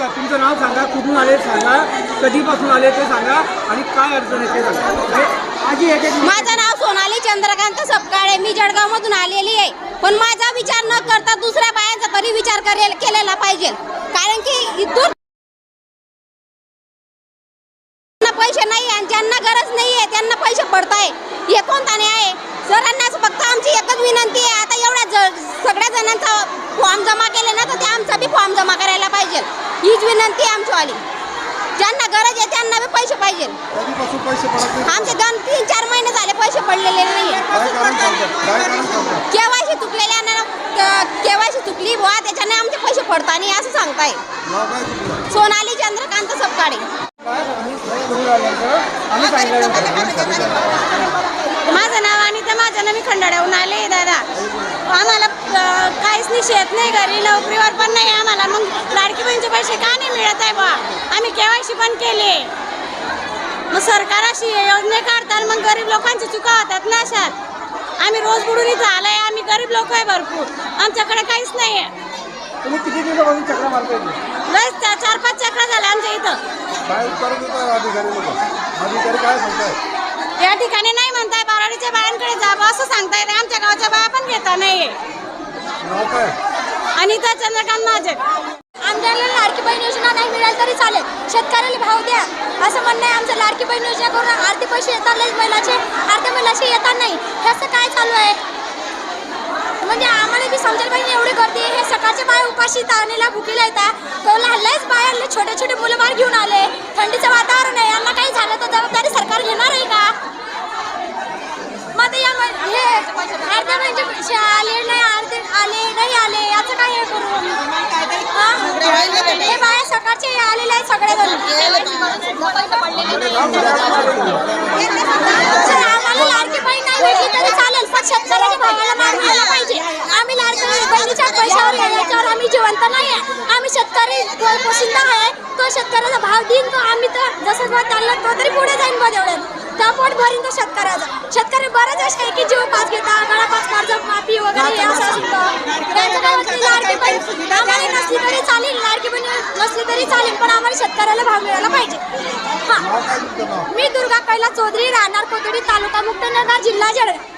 नाव सांगा कुठून आले सांगा कधीपासून आले ते सांगा आणि काय अडचण आहे ते सांगा. म्हणजे आजी एक एक माझं नाव सोनाली चंद्रकांत सपकाळे मी जळगाव मधून आलेली आहे. पण माझा विचार न करता दुसऱ्या बायांचा तरी विचार करेल केलेला पाहिजे. कारण की इथून पैसे नाही आणि ज्यांना गरज नाही आहे त्यांना पैसे पडताय. हे कोणता न्याय आहे? सरांना फक्त आमची एकच विनंती आहे. आता एवढ्या सगळ्या जणांचा फॉर्म जमा केले ना तर ते आमचा बी फॉर्म जमा केला पाहिजे. हीच विनंती आमचीवाली. ज्यांना गरज आहे त्यांना बी पैसे पाहिजे. कधीपासून पैसे पडत नाही? आमचे दोन तीन चार महिने झाले पैसे पडलेले नाही काय कारण सांगतात? काय कारण सांगतात? केवायसी चुकलेल्या केवायसी चुकली बुवा त्याच्याने आमचे पैसे पडता नाही असं सांगताय. नाव काय सोनाली चंद्रकांत सपकाळे माझं नाव आणि त्या माझ्या मी खंडाळ्याहून आले दादा. आम्हाला अं, काहीच नाही शेत नाही घरी नोकरीवर पण नाही आम्हाला पैसे का नाही मिळत आहे बा? आम्ही केवायसी पण केले. मग सरकार अशी योजना काढतात मग गरीब लोकांची चुका होतात ना अशात आम्ही रोज बुडून इथं आलोय आम्ही गरीब लोक आहे भरपूर. आमच्याकडे काहीच नाही आहे तुम्ही किती दिवसापासून चक्र मारताय? लस चार पाच चक्र झाल्या आमच्या इथं. काय उत्तर देतात अधिकारी लोक अधिकारी काय सांगताय? या ठिकाणी नाही म्हणताय बाराडीच्या बायांकडे जावं असं सांगताय आमच्या गावाच्या बाया पण घेता नाहीये. नाव काय? अनिता चंद्रकांत माझे आमच्याला लाडकी बहीण योजना नाही मिळाली तरी चालेल. शेतकऱ्याला भाव द्या. असं म्हणणं आहे आमचं लाडकी बहीण योजना करून अर्धे पैसे येतात महिलाचे अर्ध्या महिलाचे येतात नाही. हे असं काय चालू आहे? म्हणजे आम्हाला बी समजेल पाहिजे एवढी गर्दी हे सकाळचे बाय उपाशी ताणीला भुकीला येतात कौला हल्लाच बाहेर छोटे छोटे मुलं बाहेर घेऊन आले. थंडीचं वातावरण आहे. यांना काही झालं तर जबाबदारी सरकार घेणार आहे का? मग या हे अर्ध्या म्हणजे आले नाही अर्धे आले नाही आले. याचं काय हे करू? सरकारचे आलेले आहेत सगळेजण आम्हाला लाडकी बहीण नाही भेटली तरी चालेल पण शेतकऱ्याच्या भावाला मार पाहिजे. आम्ही लाडकी बहिणीच्या पैशावर याच्यावर आम्ही जिवंत नाही आहे आम्ही शेतकरी पोशिंदा आहे तो शेतकऱ्याचा भाव देईन तो आम्ही तर जसं भाव चालला तो तरी पुढे जाईन बा तेवढ्यात त्या पोट भरीन तो शेतकऱ्याचा. शेतकरी बरेच असे आहे की जीव पास घेता गळा पास कर्ज माफी वगैरे हे असं असतं त्यांचं काय होतं लाडकी बहीण आम्हाला नसली तरी चालेल लाडकी बहीण नसली तरी चालेल पण आम्हाला शेतकऱ्याला भाव मिळाला पाहिजे. हा. मी दुर्गा कैलास चौधरी राहणार कोथडी तालुका मुक्तनगर जिल्हा जळगाव.